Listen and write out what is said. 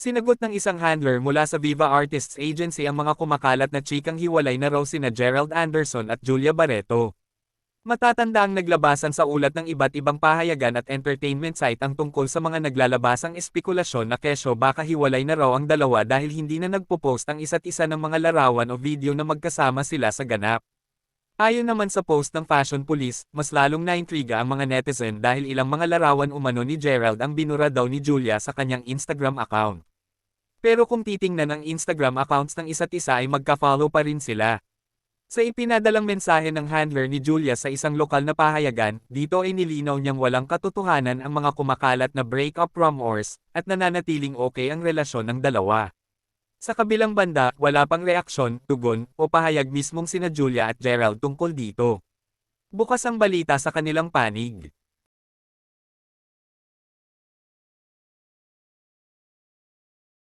Sinagot ng isang handler mula sa Viva Artists Agency ang mga kumakalat na chikang hiwalay na raw sina Gerald Anderson at Julia Barreto. Matatanda ang naglabasan sa ulat ng iba't ibang pahayagan at entertainment site ang tungkol sa mga naglalabasang espekulasyon na kesyo baka hiwalay na raw ang dalawa dahil hindi na nagpo-post ang isa't isa ng mga larawan o video na magkasama sila sa ganap. Ayon naman sa post ng Fashion Police, mas lalong naintriga ang mga netizen dahil ilang mga larawan umano ni Gerald ang binura daw ni Julia sa kanyang Instagram account. Pero kung titingnan ang Instagram accounts ng isa't isa ay magka-follow pa rin sila. Sa ipinadalang mensahe ng handler ni Julia sa isang lokal na pahayagan, dito ay nilinaw niyang walang katotohanan ang mga kumakalat na breakup rumors, at nananatiling okay ang relasyon ng dalawa. Sa kabilang banda, wala pang reaksyon, tugon, o pahayag mismong sina Julia at Gerald tungkol dito. Bukas ang balita sa kanilang panig.